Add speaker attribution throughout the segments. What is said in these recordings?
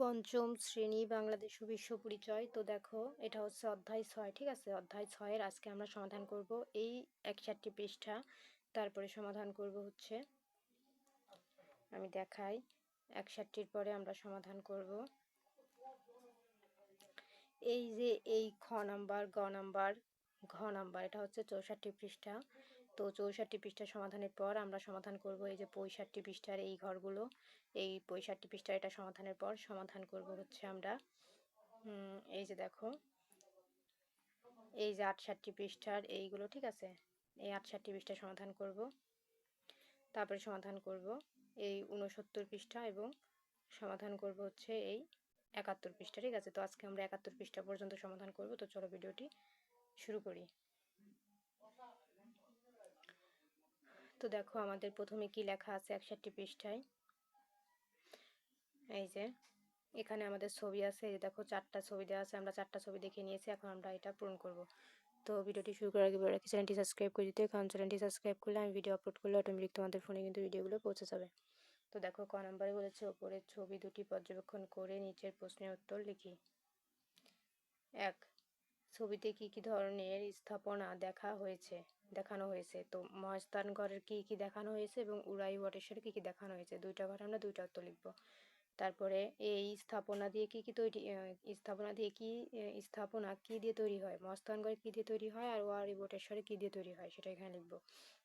Speaker 1: পঞ্চম শ্রেণি বাংলাদেশ বিশ্ব পরিচয়। তো দেখো, এটা হচ্ছে অধ্যায় ছয়, ঠিক আছে? অধ্যায় ছয়ের আজকে আমরা সমাধান করব এই একষট্টি পৃষ্ঠা। তারপরে সমাধান করব হচ্ছে, আমি দেখাই একষট্টির পরে আমরা সমাধান করব। এই যে এই খ নাম্বার, গ নাম্বার, ঘ নাম্বার, এটা হচ্ছে চৌষট্টি পৃষ্ঠা। তো চৌষট্টি পৃষ্ঠা সমাধানের পর আমরা সমাধান করব এই যে পঁয়ষট্টি পৃষ্ঠার এই ঘরগুলো। এই পঁয়ষট্টি পৃষ্ঠার এটা সমাধানের পর সমাধান করব হচ্ছে আমরা। এই যে দেখো। এই যে আটষট্টি পৃষ্ঠার এইগুলো, ঠিক আছে? এই আটষট্টি পৃষ্ঠা সমাধান করব। তারপরে সমাধান করব এই উনসত্তর পৃষ্ঠা এবং সমাধান করব হচ্ছে এই একাত্তর পৃষ্ঠা, ঠিক আছে? তো আজকে আমরা একাত্তর পৃষ্ঠা পর্যন্ত সমাধান করব। তো চলো ভিডিওটি শুরু করি। তো দেখো আমাদের প্রথমে কি লেখা আছে একষট্টি পৃষ্ঠায়? এই যে, এখানে আমাদের ছবি আছে দেখো চারটা ছবি দেওয়া আছে, আমরা চারটা ছবি দেখে নিয়েছি, এখন আমরা এটা পূরণ করব। তো ভিডিওটি শুরু করার আগে বলে রাখি, চ্যানেলটি সাবস্ক্রাইব করে দিতে কারণ চ্যানেলটি সাবস্ক্রাইব করলে আমি ভিডিও আপলোড করলে অটোমেটিক তোমাদের ফোনে কিন্তু ভিডিওগুলো পৌঁছে যাবে। তো দেখো ক নাম্বারে বলেছে, ওপরের ছবি দুটি পর্যবেক্ষণ করে নিচের প্রশ্নের উত্তর লিখি। এক, ছবিতে কি কি ধরনের স্থাপনা দেখা হয়েছে? দেখানো হয়েছে। তো মহাস্থানগড়ের কি কি দেখানো হয়েছে এবং উড়াই বটেশ্বরে কি কি দেখানো হয়েছে? দুইটা ঘর আমরা দুইটা উত্তর লিখব। তারপরে এই স্থাপনা দিয়ে কি কি তৈরি স্থাপনা দিয়ে কি স্থাপনা কি দিয়ে তৈরি হয়? মস্তানগড়ে কি দিয়ে তৈরি হয় আর ওয়ারি বটেশ্বরে কি দিয়ে তৈরি হয় সেটা এখানে লিখব।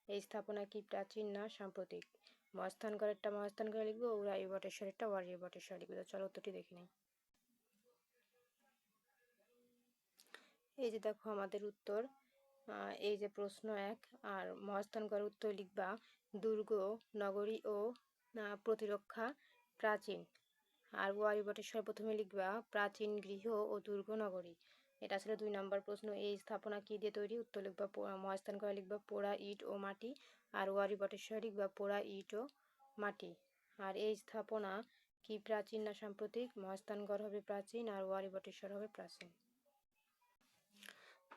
Speaker 1: এই স্থাপনা কি প্রাচীন না সাম্প্রতিক? মস্তানগড়েরটা মস্তানগড়ে লিখব, উড়াই বটেশ্বরেরটা ওয়ারি বটেশ্বর লিখব। চলো উত্তরটি দেখে নিই। এই যে দেখো আমাদের উত্তর। এই যে প্রশ্ন এক, আর মহাস্থানগড় উত্তর লিখবা, দুর্গ, নগরী ও প্রতিরক্ষা প্রাচীন। আর ওয়ারি বটেশ্বর প্রথমে লিখবা, প্রাচীন গৃহ ও দুর্গ, নগরী। এটা আসলে দুই নম্বর প্রশ্ন। এই স্থাপনা কি দিয়ে তৈরি? উত্তর লিখবা মহাস্থানগড় লিখবা, পোড়া ইট ও মাটি। আর ওয়ারি বটেশ্বর লিখবা, পোড়া ইট ও মাটি। আর এই স্থাপনা কি প্রাচীন না সাম্প্রতিক? মহাস্থানগড় হবে প্রাচীন, আর ওয়ারি বটেশ্বর হবে প্রাচীন।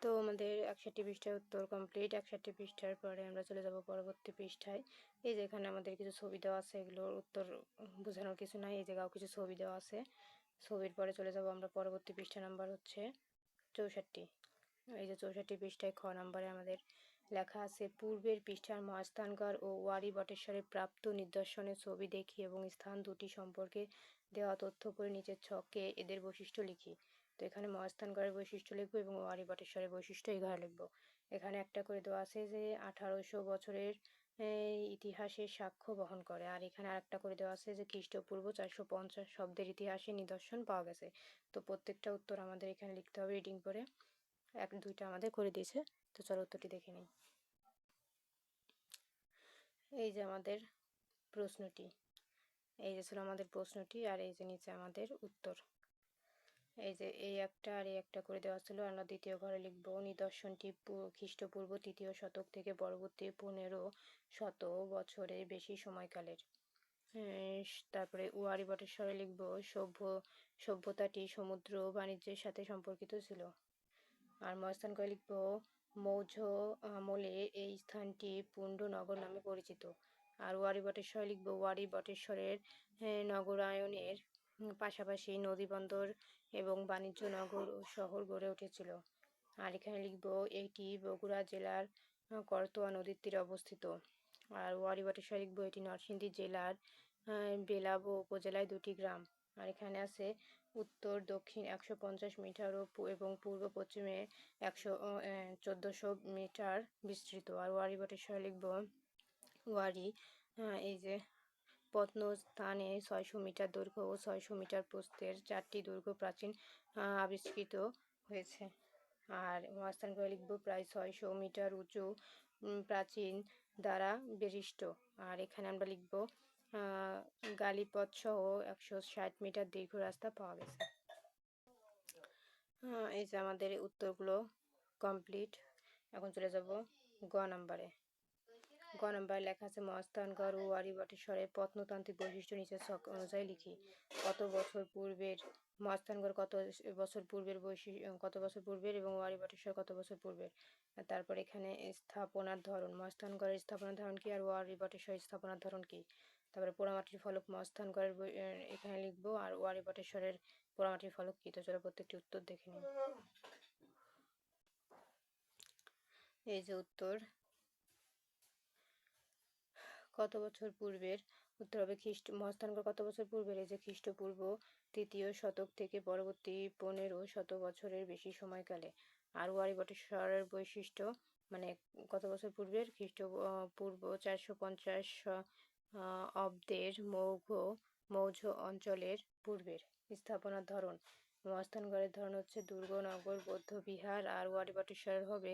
Speaker 1: তো আমাদের একষট্টি পৃষ্ঠার উত্তর কমপ্লিট একষট্টি পৃষ্ঠার পরে আমরা চলে যাব পরবর্তী পৃষ্ঠায়। এই যে এখানে আমাদের কিছু ছবি দেওয়া আছে, এগুলোর উত্তর বোঝানোর কিছু নাই। এই জায়গাও কিছু ছবি দেওয়া আছে। ছবির পরে চলে যাব আমরা পরবর্তী পৃষ্ঠা নাম্বার হচ্ছে চৌষট্টি। এই যে চৌষট্টি পৃষ্ঠায় খ নাম্বারে আমাদের লেখা আছে, পূর্বের পৃষ্ঠার মহাস্থানগড় ও ওয়ারি বটেশ্বরের প্রাপ্ত নিদর্শনের ছবি দেখি এবং স্থান দুটি সম্পর্কে দেওয়া তথ্য করে নিচের ছকে এদের বৈশিষ্ট্য লিখি। তো এখানে মহাস্থানগড়ের বৈশিষ্ট্য লিখব এবং ওয়ারি বটেশ্বরের বৈশিষ্ট্য এই ঘরে লিখব। এখানে একটা করে দেওয়া আছে যে, আঠারোশো বছরের ইতিহাসের সাক্ষ্য বহন করে। আর এখানে আরেকটা করে দেওয়া আছে যে, খ্রিস্টপূর্ব চারশো পঞ্চাশ শব্দের ইতিহাসে নিদর্শন পাওয়া গেছে। তো প্রত্যেকটা উত্তর আমাদের এখানে লিখতে হবে রিডিং করে। এক, দুইটা আমাদের করে দিয়েছে। তো চলো উত্তরটি দেখে নিই। এই যে আমাদের প্রশ্নটি। এই যে ছিল আমাদের প্রশ্নটি আর এই যে নিচে আমাদের উত্তর। এই যে এই একটা আর এই একটা করে দেওয়া ছিল। আমরা দ্বিতীয় ঘরে লিখব, নিদর্শনটি খ্রিস্টপূর্ব তৃতীয় শতক থেকে পরবর্তী পনেরো শত বছরের বেশি সময়কালের। তারপরে উয়ারি বটেশ্বরে লিখব, সভ্য, সভ্যতাটি সমুদ্র বাণিজ্যের সাথে সম্পর্কিত ছিল। আর মহাস্থান করে লিখব মৌঝ আমলে এই স্থানটি পুণ্ডনগর নামে পরিচিত। আর ওয়ারি বটেশ্বরে লিখব ওয়ারি বটেশ্বরের নগরায়নের পাশাপাশি নদী বন্দর এবং বাণিজ্য নগর ও শহর গড়ে উঠেছিল। আর এখানে লিখব, এটি বগুড়া জেলার করতোয়া নদীর তীরে অবস্থিত। আর ওয়ারিবাটেশ্বর লিখব, এটি নরসিংদী জেলার বেলাবো উপজেলায় দুটি গ্রাম। আর এখানে আছে উত্তর, দক্ষিণ একশো পঞ্চাশ মিটার ও এবং পূর্ব পশ্চিমে একশো চোদ্দোশো মিটার বিস্তৃত। আর ওয়ারিবাটেশ্বর লিখব, ওয়ারি এই যে প্রত্নস্থানে ছয়শো মিটার দৈর্ঘ্য ও ছয়শো মিটার প্রস্থের চারটি দুর্গ প্রাচীন আবিষ্কৃত হয়েছে। আর মহাস্থানগুলো লিখব প্রায় ছয়শো মিটার উঁচু প্রাচীন দ্বারা বিশিষ্ট। আর এখানে আমরা লিখব গালিপথ সহ একশো ষাট মিটার দীর্ঘ রাস্তা পাওয়া গেছে। এই যে আমাদের উত্তরগুলো কমপ্লিট এখন চলে যাব গ নাম্বারে। গ নম্বরে লেখা আছে মহাস্থানগড় ও ওয়ারি বটেশ্বরের প্রত্নতান্ত্রিক বৈশিষ্ট্য নিচের ছক অনুযায়ী লিখি। কত বছর পূর্বের মহাস্থানগড় কত বছর পূর্বের বৈশিষ্ট্য, কত বছর পূর্বের এবং ওয়ারি বটেশ্বর কত বছর পূর্বের? তারপর এখানে স্থাপনার ধরন মহাস্থানগড়ের স্থাপনার ধরন কি আর ওয়ারি বটেশ্বর স্থাপনার ধরন কি? তারপরে পোড়ামাটির ফলক মস্তানগড়ের এখানে লিখব আর ওয়ারি বটেশ্বরের পোড়ামাটির ফলক কি? তো চলো প্রত্যেকটি উত্তর দেখে নিই। এই যে উত্তর কত বছর পূর্বের? উত্তর হবে খ্রিস্ট মহাস্থানগড় কত বছর পূর্বের? এই যে খ্রিস্টপূর্ব তৃতীয় শতক থেকে পরবর্তী পনেরো শত বছরের বেশি সময়কালে আর ওয়ারি বটেশ্বরের বৈশিষ্ট্য মানে কত বছর পূর্বের? খ্রিস্ট পূর্ব চারশো পঞ্চাশ অব্দের মৌঘ মৌর্য অঞ্চলের পূর্বের স্থাপনার ধরন। মহাস্থানগড়ের ধরন হচ্ছে দুর্গ, নগর, বৌদ্ধ, বিহার। আর ওয়ারি বটেশ্বরের হবে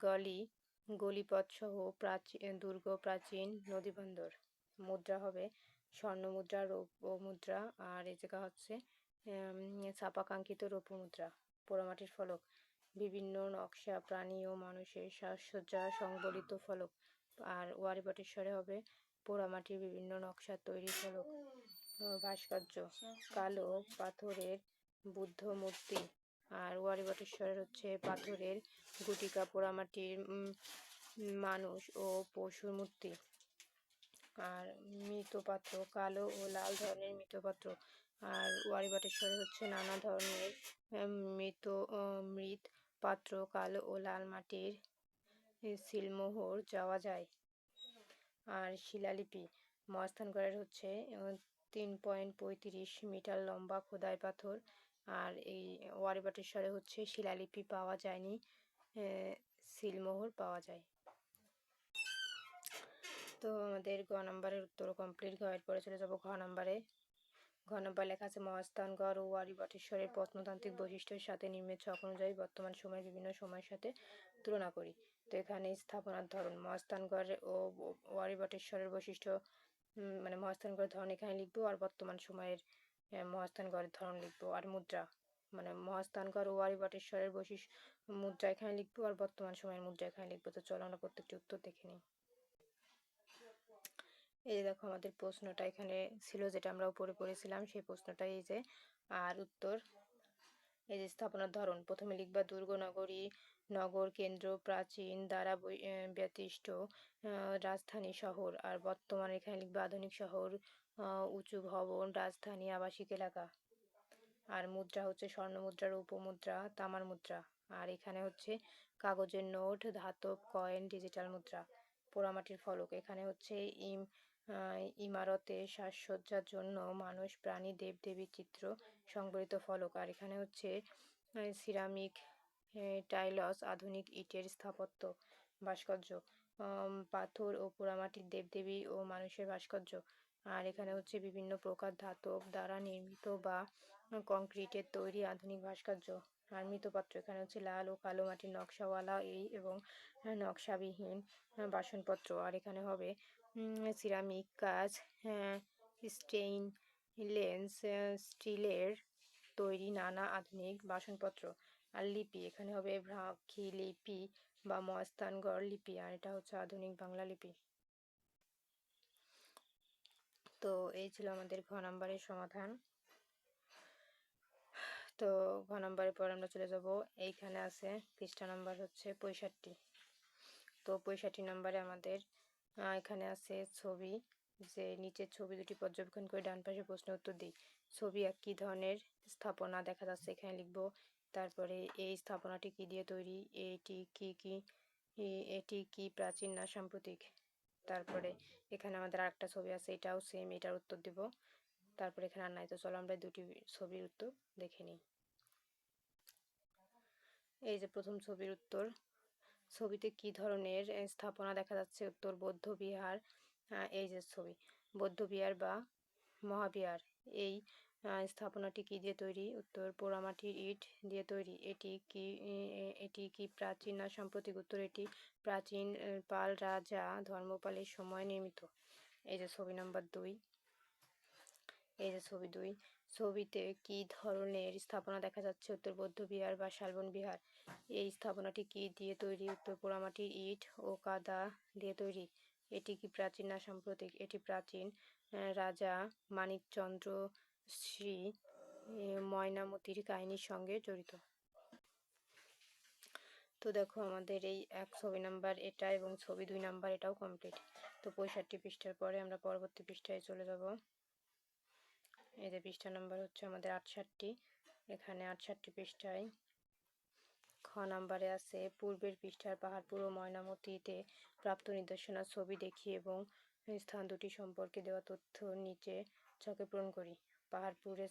Speaker 1: গলি। গলিপথ সহ প্রাচীন দুর্গ, প্রাচীন নদীবন্দর। মুদ্রা হবে স্বর্ণ মুদ্রা, রৌপ্য মুদ্রা, আর এই জায়গা হচ্ছে ছাপাকাঙ্ক্ষিত রৌপ্য মুদ্রা, পোড়ামাটির ফলক। বিভিন্ন নকশা, প্রাণী ও মানুষের সাজসজ্জা সংবলিত ফলক। আর ওয়ারি বটেশ্বরে হবে পোড়ামাটির বিভিন্ন নকশা তৈরি ফলক। ভাস্কর্য, কালো পাথরের বুদ্ধ মূর্তি আর ওয়ারি বটেশ্বরের হচ্ছে পাথরের গুটিকা পোড়ামাটির মানুষ ও পশুর মূর্তি। আর মৃৎপাত্র কালো ও লাল ধরনের মৃৎপাত্র আর ওয়ারি বটেশ্বরে হচ্ছে নানা ধরনের মৃত মৃৎ পাত্র, কালো ও লাল মাটির সিলমোহর যাওয়া যায়। আর শিলালিপি, মহাস্থানগড়ের হচ্ছে তিন পয়েন্ট পঁয়ত্রিশ মিটার লম্বা খোদাই পাথর আর এই ওয়ারি বটেশ্বরে হচ্ছে শিলালিপি পাওয়া যায়নি সিলমোহর পাওয়া যায়। তো আমাদের গ নম্বরের উত্তর কমপ্লিট ঘয়ের পরে চলে যাব ঘ নম্বরে। ঘ নম্বর লেখা আছে মহাস্থানগড় ও ওয়ারি বটেশ্বরের প্রত্নতান্ত্রিক বৈশিষ্ট্যের সাথে নিম্নের ছক অনুযায়ী বর্তমান সময়ের বিভিন্ন সময়ের সাথে তুলনা করি। তো এখানে স্থাপনার ধরন মহাস্থানগড় ও ওয়ারি বটেশ্বরের বৈশিষ্ট্য মানে মহাস্থানগড়ের ধরন এখানে লিখব আর বর্তমান সময়ের মহাস্থানগড়ের ধরন লিখব আর মুদ্রা। মানে মহাস্থানগড় ও ওয়ারি বটেশ্বরের বৈশিষ্ট্য মুদ্রা এখানে লিখব আর বর্তমান সময়ের মুদ্রা এখানে লিখব। তো চলো আমরা প্রত্যেকটি উত্তর দেখে নিই। এই যে দেখো আমাদের প্রশ্নটা এখানে ছিল যেটা আমরা উপরে পড়েছিলাম সেই প্রশ্নটা এই যে। আর উত্তর এই যে স্থাপনার ধরন। প্রথমে লিখবা দুর্গ নগরী নগর কেন্দ্র প্রাচীন দ্বারা বৈ- আহ, ব্যতিষ্ট আহ, রাজধানী শহর। আর বর্তমানে এখানে লিখবা আধুনিক শহর উঁচু ভবন, রাজধানী, আবাসিক এলাকা। আর মুদ্রা হচ্ছে স্বর্ণ মুদ্রা রৌপ্য মুদ্রা তামার মুদ্রা। আর এখানে হচ্ছে কাগজের নোট, ধাতব, কয়েন, ডিজিটাল মুদ্রা, পোড়ামাটির ফলক। এখানে হচ্ছে ইম ইমারতে সাজসজ্জার জন্য মানুষ, প্রাণী, দেবদেবীর চিত্র সংবলিত ফলক। আর এখানে হচ্ছে সিরামিক টাইলস, আধুনিক ইটের স্থাপত্য, ভাস্কর্য। পাথর ও পোড়ামাটির দেবদেবী ও মানুষের ভাস্কর্য। আর এখানে হচ্ছে বিভিন্ন প্রকার ধাতব দ্বারা নির্মিত বা কংক্রিটের তৈরি আধুনিক ভাস্কর্য। আর মৃৎপাত্র এখানে হচ্ছে লাল ও কালো মাটির নকশাওয়ালা এই এবং নকশাবিহীন বাসনপত্র। আর এখানে হবে সিরামিক কাজ স্টেইন, লেন্স, স্টিলের তৈরি নানা আধুনিক বাসনপত্র। আর লিপি, এখানে হবে ভ্রাক্ষী লিপি বা মস্তানগড় লিপি, আর এটা হচ্ছে আধুনিক বাংলা লিপি। তো এই ছিল আমাদের ঘ নাম্বারের সমাধান। তো ঘ নাম্বারের পর আমরা চলে যাব। এইখানে আছে পৃষ্ঠা নাম্বার হচ্ছে পঁয়ষট্টি। তো পঁয়ষট্টি নাম্বারে আমাদের এখানে আছে ছবি যে নিচের ছবি দুটি পর্যবেক্ষণ করে ডান পাশে প্রশ্ন উত্তর দিই। ছবি এক কী ধরনের স্থাপনা দেখা যাচ্ছে? এখানে লিখব, তারপরে এই স্থাপনাটি কি দিয়ে তৈরি? এটি কি কি, এটি কি প্রাচীন না সাম্প্রতিক? তারপরে এখানে আমাদের আরেকটা ছবি আছে, এটাও সেম এটার উত্তর দিব। তারপরে এখানে আর নাই, তো চলো আমরা দুটি ছবির উত্তর দেখে নিই। এই যে প্রথম ছবির উত্তর, ছবিতে কি ধরনের স্থাপনা দেখা যাচ্ছে? উত্তর, বৌদ্ধ বিহার এই যে ছবি, বৌদ্ধ বিহার বা মহাবিহার, এই স্থাপনাটি কি দিয়ে তৈরি উত্তর পোড়ামাটির ইট দিয়ে তৈরি। এটি কি এটি কি প্রাচীন না সাম্প্রতিক? উত্তর, এটি প্রাচীন পাল রাজা ধর্মপালের সময় নির্মিত। এই যে ছবি নাম্বার দুই। এই যে ছবি দুই। ছবিতে কি ধরনের স্থাপনা দেখা যাচ্ছে? উত্তর বৌদ্ধ বিহার বা শালবন বিহার। এই স্থাপনাটি কি দিয়ে তৈরি? উত্তর পোড়ামাটির ইট ও কাদা দিয়ে তৈরি। এটি কি প্রাচীন না সাম্প্রতিক? এটি প্রাচীন রাজা মানিকচন্দ্র শ্রী ময়নামতির কাহিনীর সঙ্গে জড়িত। তো দেখো আমাদের এই এক ছবি নাম্বার এটা এবং ছবি দুই নাম্বার এটাও কমপ্লিট তো পঁয়ষট্টি পৃষ্ঠার পরে আমরা পরবর্তী পৃষ্ঠায় চলে যাব। এই যে পৃষ্ঠা নাম্বার হচ্ছে আমাদের আটষট্টি। এখানে আটষট্টি পৃষ্ঠায় খ নাম্বারে আছে, পূর্বের পৃষ্ঠার পাহাড়পুর ও ময়নামতিতে প্রাপ্ত নির্দেশনার ছবি দেখি এবং স্থান দুটি সম্পর্কে দেওয়া তথ্য নিচে ছকে পূরণ করি। পাহাড়পুরে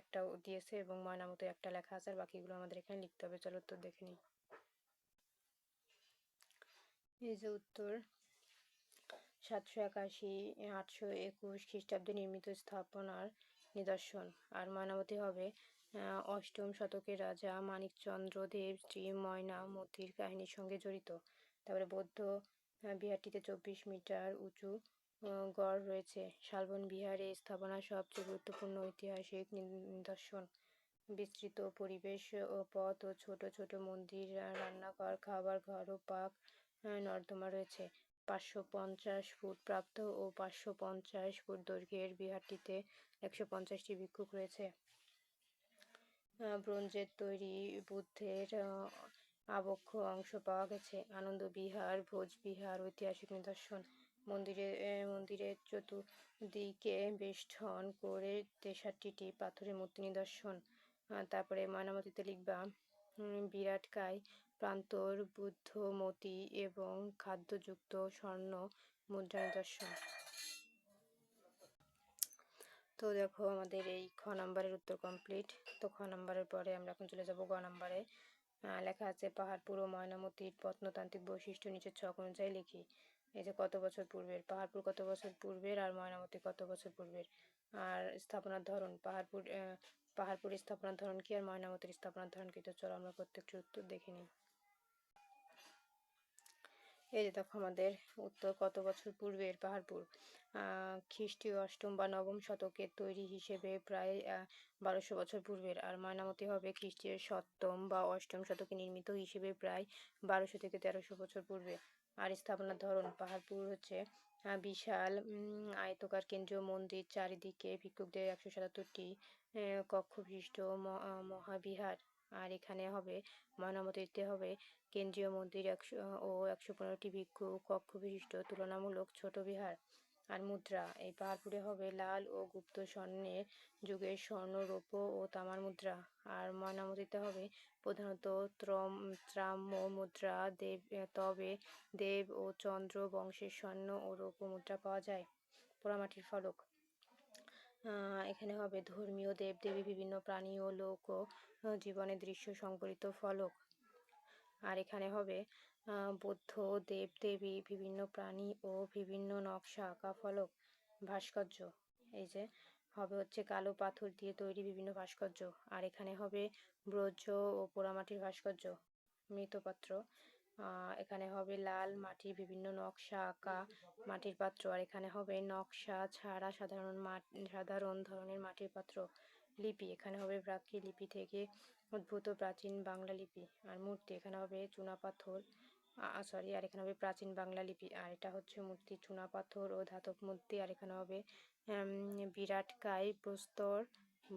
Speaker 1: একটা দিয়েছে এবং ময়নামতি একটা লেখা আছে আর বাকিগুলো আমাদের এখানে লিখতে হবে। চলো উত্তর দেখে নিই। এই যে উত্তর। সাতশো একাশি, আটশো একুশ খ্রিস্টাব্দে নির্মিত স্থাপনার নিদর্শন। আর ময়নামতি হবে অষ্টম শতকের রাজা মানিকচন্দ্র দেব শ্রী ময়নামতির কাহিনীর সঙ্গে জড়িত। তারপরে বৌদ্ধ বিহারটিতে চব্বিশ মিটার উঁচু গড় রয়েছে। শালবন বিহারে স্থাপনা সবচেয়ে গুরুত্বপূর্ণ ঐতিহাসিক নিদর্শন। বিস্তৃত পরিবেশ ও পথ ও ছোট ছোট মন্দির রান্নাঘর, খাবার ঘর ও পাক নর্দমা রয়েছে। পাঁচশো পঞ্চাশ ফুট প্রাপ্ত ও পাঁচশো পঞ্চাশ ফুট দৈর্ঘ্যের বিহারটিতে একশো পঞ্চাশটি ভিক্ষুক রয়েছে। ব্রোঞ্জের তৈরি বুদ্ধের আবক্ষ অংশ পাওয়া গেছে। আনন্দ বিহার, ভোজ বিহার, ঐতিহাসিক নিদর্শন। মন্দিরে মন্দিরের চতুর্দিকে বেষ্টন করে তেষট্টিটি পাথরের মূর্তি নিদর্শন। তারপরে ময়নামতিতে লিখবা বিরাটকায় প্রান্তর বুদ্ধমতি এবং খাদ্যযুক্ত স্বর্ণ মুদ্রা নিদর্শন। তো দেখো আমাদের এই খ নাম্বারের উত্তর কমপ্লিট তো খ নাম্বারের পরে আমরা এখন চলে যাব গ নাম্বারে। লেখা আছে, পাহাড়পুর ও ময়নামতির প্রত্নতান্ত্রিক বৈশিষ্ট্য নিচের ছক অনুযায়ী লিখি। এই যে কত বছর পূর্বের, পাহাড়পুর কত বছর পূর্বের আর ময়নামতি কত বছর পূর্বের? আর স্থাপনার ধরন, পাহাড়পুর পাহাড়পুর স্থাপনার ধরন কি আর ময়নামতির স্থাপনার ধরন কি? তো চলো আমরা প্রত্যেকটি উত্তর দেখে নিই। এই যে দেখো আমাদের উত্তর কত বছর পূর্বের পাহাড়পুর? খ্রিস্টীয় অষ্টম বা নবম শতকের তৈরি হিসেবে প্রায় বারোশো বছর পূর্বের। আর ময়নামতি হবে খ্রিস্টীয় সপ্তম বা অষ্টম শতকে নির্মিত হিসেবে প্রায় বারোশো থেকে তেরোশো বছর পূর্বে। আর স্থাপনার ধরন পাহাড়পুর হচ্ছে বিশাল আয়তকার কেন্দ্রীয় মন্দির চারিদিকে ভিক্ষুকদের একশো সাতাত্তরটি কক্ষ বিশিষ্ট মহাবিহার। আর এখানে হবে ময়নামতিতে হবে কেন্দ্রীয় মন্দির একশো, ও একশো পনেরোটি ভিক্ষু কক্ষ বিশিষ্ট তুলনামূলক ছোট বিহার। আর মুদ্রা। এই পাহাড়পুরে হবে লাল ও গুপ্ত স্বর্ণের যুগের স্বর্ণ, রৌপ্য ও তামার মুদ্রা। আর ময়নামতিতে হবে প্রধানত ত্রম ত্রাম্য মুদ্রা। দেব, তবে দেব ও চন্দ্র বংশের স্বর্ণ ও রৌপ্য মুদ্রা পাওয়া যায়। পোড়ামাটির ফলক। এখানে হবে ধর্মীয় দেবদেবী, বিভিন্ন প্রাণী ও লোক ও জীবনের দৃশ্য সংবলিত ফলক। আর এখানে হবে বৌদ্ধ দেবদেবী বিভিন্ন প্রাণী ও বিভিন্ন নকশা আঁকা ফলক ভাস্কর্য। এই যে, হবে হচ্ছে কালো পাথর দিয়ে তৈরি বিভিন্ন ভাস্কর্য। আর এখানে হবে ব্রজ ও পোড়ামাটির ভাস্কর্য, মৃৎপাত্র। এখানে হবে লাল মাটির বিভিন্ন নকশা আঁকা মাটির পাত্র। আর এখানে হবে নকশা ছাড়া সাধারণ সাধারণ ধরনের মাটির পাত্র লিপি। এখানে হবে প্রাকৃ লিপি থেকে উদ্ভূত প্রাচীন বাংলা লিপি। আর মূর্তি, এখানে হবে চুনা পাথর। সরি আর এখানে হবে প্রাচীন বাংলা লিপি, আর এটা হচ্ছে মূর্তি, চুনা পাথর ও ধাতব মূর্তি, আর এখানে হবে বিরাট কায় প্রস্তর,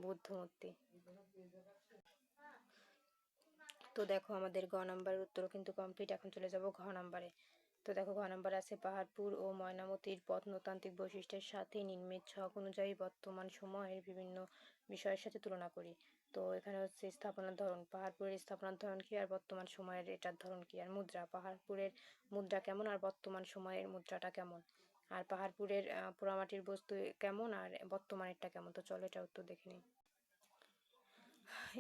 Speaker 1: বুদ্ধ মূর্তি। তো দেখো আমাদের গ নাম্বারের উত্তরও কিন্তু কমপ্লিট এখন চলে যাব ঘ নাম্বারে। তো দেখো ঘ নাম্বার আছে পাহাড়পুর ও ময়নামতির প্রত্নতান্ত্রিক বৈশিষ্ট্যের সাথে নির্মিত ছক অনুযায়ী বর্তমান সময়ের বিভিন্ন বিষয়ের সাথে তুলনা করি। তো এখানে হচ্ছে স্থাপনার ধরন, পাহাড়পুরের স্থাপনার ধরন কি আর বর্তমান সময়ের এটার ধরন কি? আর মুদ্রা, পাহাড়পুরের মুদ্রা কেমন আর বর্তমান সময়ের মুদ্রাটা কেমন? আর পাহাড়পুরের পোড়ামাটির বস্তু কেমন আর বর্তমানেরটা কেমন? তো চলো এটা উত্তর দেখে নিই।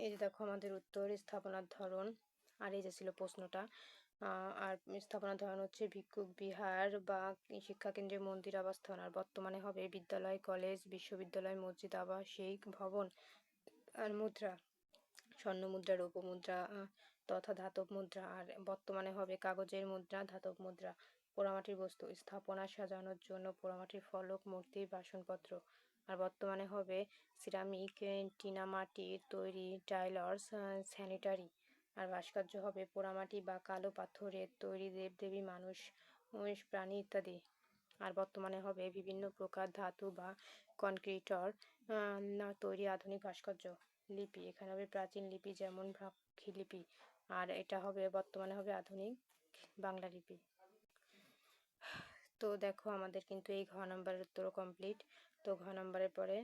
Speaker 1: এই যে দেখো আমাদের উত্তর, স্থাপনার ধরন। আর এই যে ছিল প্রশ্নটা আর স্থাপনার ধরন হচ্ছে ভিক্ষুক, বিহার বা শিক্ষাকেন্দ্রের মন্দির আবাসস্থল আর বর্তমানে হবে বিদ্যালয়, কলেজ, বিশ্ববিদ্যালয়, মসজিদ, আবাসিক ভবন। আর মুদ্রা, স্বর্ণ মুদ্রা, রৌপ্য মুদ্রা তথা ধাতব মুদ্রা, আর বর্তমানে হবে কাগজের মুদ্রা, ধাতব মুদ্রা, পোড়ামাটির বস্তু, স্থাপনা সাজানোর জন্য পোড়ামাটির ফলক, মূর্তি, বাসনপত্র। আর বর্তমানে হবে সিরামিক টিনামাটির তৈরি, টাইলার্স স্যানিটারি। আর ভাস্কর্য হবে পোড়ামাটি বা কালো পাথরের তৈরি দেবদেবী, মানুষ প্রাণী ইত্যাদি। আর বর্তমানে হবে বিভিন্ন প্রকার ধাতু বা কনক্রিটর তৈরি আধুনিক ভাস্কর্য লিপি। এখানে হবে প্রাচীন লিপি যেমন ভ্রাক্ষী লিপি আর এটা হবে বর্তমানে হবে আধুনিক বাংলা লিপি। তো দেখো আমাদের কিন্তু এই ঘ নাম্বারের উত্তরও কমপ্লিট তো ঘ নাম্বারের পরে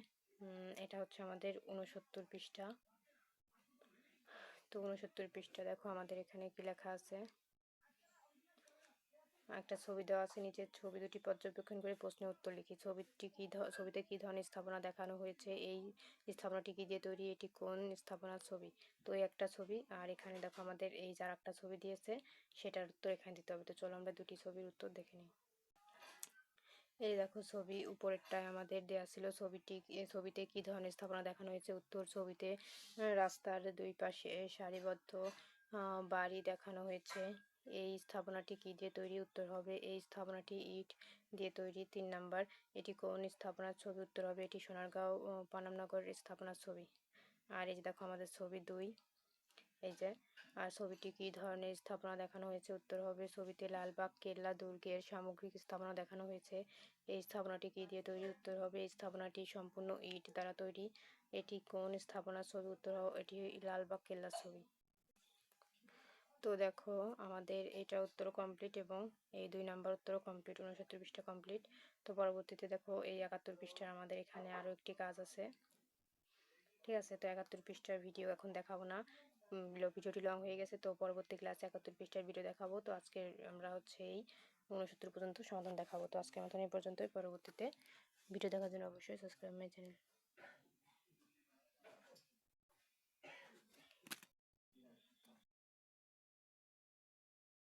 Speaker 1: এটা হচ্ছে আমাদের উনসত্তর পৃষ্ঠা। তো উনসত্তর পৃষ্ঠা দেখো আমাদের এখানে কি লেখা আছে? একটা ছবি দেওয়া আছে, নিচের ছবি দুটি পর্যবেক্ষণ করে প্রশ্নের উত্তর লিখি। ছবিটি কি ছবিতে কি ধরনের স্থাপনা দেখানো হয়েছে? এই স্থাপনাটি কি দিয়ে তৈরি? এটি কোন স্থাপনার ছবি? তো এই একটা ছবি, আর এখানে দেখো আমাদের এই যার একটা ছবি দিয়েছে, সেটার উত্তর এখানে দিতে হবে। তো চলো আমরা দুটি ছবির উত্তর দেখে নিই। এই দেখো ছবি উপরেরটায় আমাদের দেয়া ছিল ছবিটি ছবিতে কি ধরনের স্থাপনা দেখানো হয়েছে? উত্তর ছবিতে রাস্তার দুই পাশে সারিবদ্ধ বাড়ি দেখানো হয়েছে। এই স্থাপনাটি কি দিয়ে তৈরি? উত্তর হবে, এই স্থাপনাটি ইট দিয়ে তৈরি। তিন নাম্বার, এটি কোন স্থাপনার ছবি? উত্তর হবে, এটি সোনারগাঁও পানামনগর স্থাপনার ছবি। আর এই যে দেখো আমাদের ছবি দুই, এই যে, আর ছবিটি কি ধরনের স্থাপনা দেখানো হয়েছে? উত্তর হবে, ছবিতে লালবাগ কেল্লা, দুর্গের সামগ্রিক স্থাপনা দেখানো হয়েছে। এই স্থাপনাটি কি দিয়ে তৈরি? উত্তর হবে, এই স্থাপনাটি সম্পূর্ণ ইট দ্বারা তৈরি। এটি কোন স্থাপনার ছবি? উত্তর হবে, এটি লালবাগ কেল্লার ছবি। তো দেখো আমাদের এটা উত্তর কমপ্লিট এবং এই দুই নাম্বার উত্তর কমপ্লিট উনসত্তর পৃষ্ঠা কমপ্লিট তো পরবর্তীতে দেখো এই একাত্তর পৃষ্ঠার আমাদের এখানে আরও একটি কাজ আছে। ঠিক আছে, তো একাত্তর পৃষ্ঠার ভিডিও এখন দেখাবো না। ভিডিওটি লং হয়ে গেছে, তো পরবর্তী ক্লাসে একাত্তর পৃষ্ঠার ভিডিও দেখাবো। তো আজকে আমরা হচ্ছে এই উনসত্তর পর্যন্ত সমাধান দেখাবো। তো আজকের মতন এই পর্যন্তই। পরবর্তীতে ভিডিও দেখার জন্য অবশ্যই সাবস্ক্রাইব মাই চ্যানেল